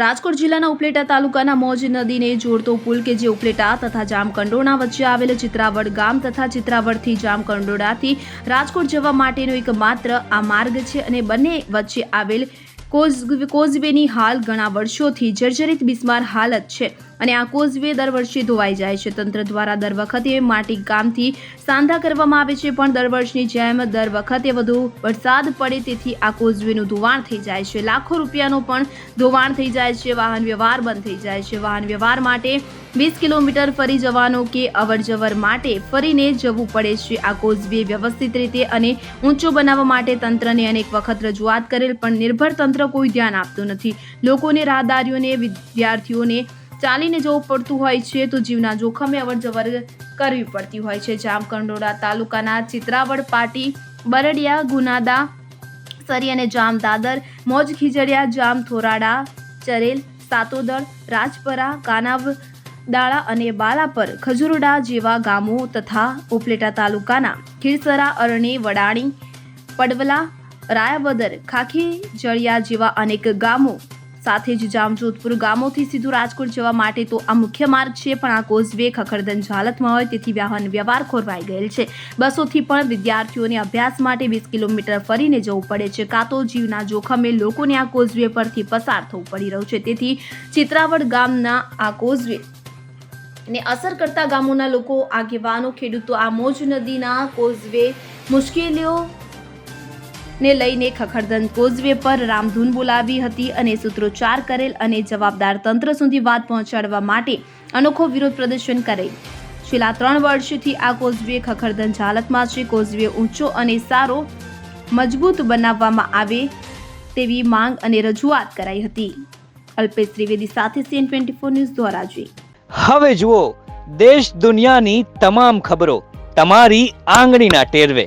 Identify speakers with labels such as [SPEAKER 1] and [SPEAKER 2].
[SPEAKER 1] રાજકોટ જિલ્લાના ઉપલેટા તાલુકાના મોજ નદીને જોડતો પુલ કે જે ઉપલેટા તથા જામકંડોળા વચ્ચે આવેલ ચિત્રાવડ ગામ તથા ચિત્રાવડથી જામકંડોળાથી રાજકોટ જવા માટેનો એક માત્ર આ માર્ગ છે અને બંને વચ્ચે આવેલ કોઝ કોઝવેની હાલ ઘણા વર્ષોથી જર્જરિત બિસ્માર હાલત છે. અને આ કોઝવે દર વર્ષે ધોવાઈ જાય છે. તંત્ર દ્વારા દર વખતે માટી કામથી સાંધા કરવામાં આવે છે, પણ દર વર્ષની જેમ દર વખતે વધુ વરસાદ પડે તેથી આ કોઝવેનું ધોવાણ થઈ જાય છે. લાખો રૂપિયાનો પણ ધોવાણ થઈ જાય છે. વાહન વ્યવહાર બંધ થઈ જાય છે. વાહન વ્યવહાર માટે વીસ કિલોમીટર ફરી જવાનો કે અવર જવર માટે ફરીને જવું પડે છે. આ કોઝવે વ્યવસ્થિત રીતે અને ઊંચો બનાવવા માટે તંત્રને અનેક વખત રજૂઆત કરેલ, પણ નિર્ભર તંત્ર કોઈ ધ્યાન આપતું નથી. લોકોને રાહદારીઓને વિદ્યાર્થીઓને ચાલીને જવું પડતું હોય છે તો જીવના જોખમે અવર જવર કરવી પડતી હોય છે. જામકંડોળા તાલુકાના ચિત્રાવડ, પાટી, બરડિયા, ગુનાદા, સરી અને જામ દાદર, મોજ ખીજડિયા, જામ થોરાડા, ચરેલ, સાતોદળ, રાજપરા, કાનાવ દાળા અને બાલાપર, ખજુરડા જેવા ગામો તથા ઉપલેટા તાલુકાના ખીરસરા, અરણી, વડાણી, પડવલા, રાયાવદર, ખાખી, જળિયા જેવા અનેક ગામો સાથે જ જામજોધપુર ગામોથી સીધું રાજકોટ જવા માટે તો આ મુખ્ય માર્ગ છે, પણ આ કોઝવે ખખડધન હાલતમાં હોય, તેથી વાહન વ્યવહાર ખોરવાઈ ગયેલ છે. બસોથી પણ વિદ્યાર્થીઓને અભ્યાસ માટે વીસ કિલોમીટર ફરીને જવું પડે છે, કાં તો જીવના જોખમે લોકોને આ કોઝવે પરથી પસાર થવું પડી રહ્યું છે. તેથી ચિત્રાવડ ગામના આ કોઝવે ને અસર કરતા ગામોના લોકો, આગેવાનો, ખેડૂતો આ મોજ નદીના કોઝવે મુશ્કેલીઓ ને લઈને ખખડધન કોઝવે પર રામધૂન બોલાવી હતી અને સૂત્રોચ્ચાર કરેલ અને જવાબદાર તંત્ર સુધી વાત પહોંચાડવા માટે અનોખો વિરોધ પ્રદર્શન કરેલ. છેલ્લા ત્રણ વર્ષથી આ કોઝવે ખખડધન હાલતમાં છે. કોઝવે ઊંચો અને સારો, મજબૂત બનાવવામાં આવે તેવી માંગ અને રજૂઆત કરાઈ હતી. અલ્પેશ ત્રિવેદી સાથે સીએન ટ્વેન્ટી ફોર ન્યૂઝ દ્વારા જોઈ
[SPEAKER 2] હવે જુઓ, દેશ દુનિયાની તમામ ખબરો તમારી આંગળીના ટેરવે.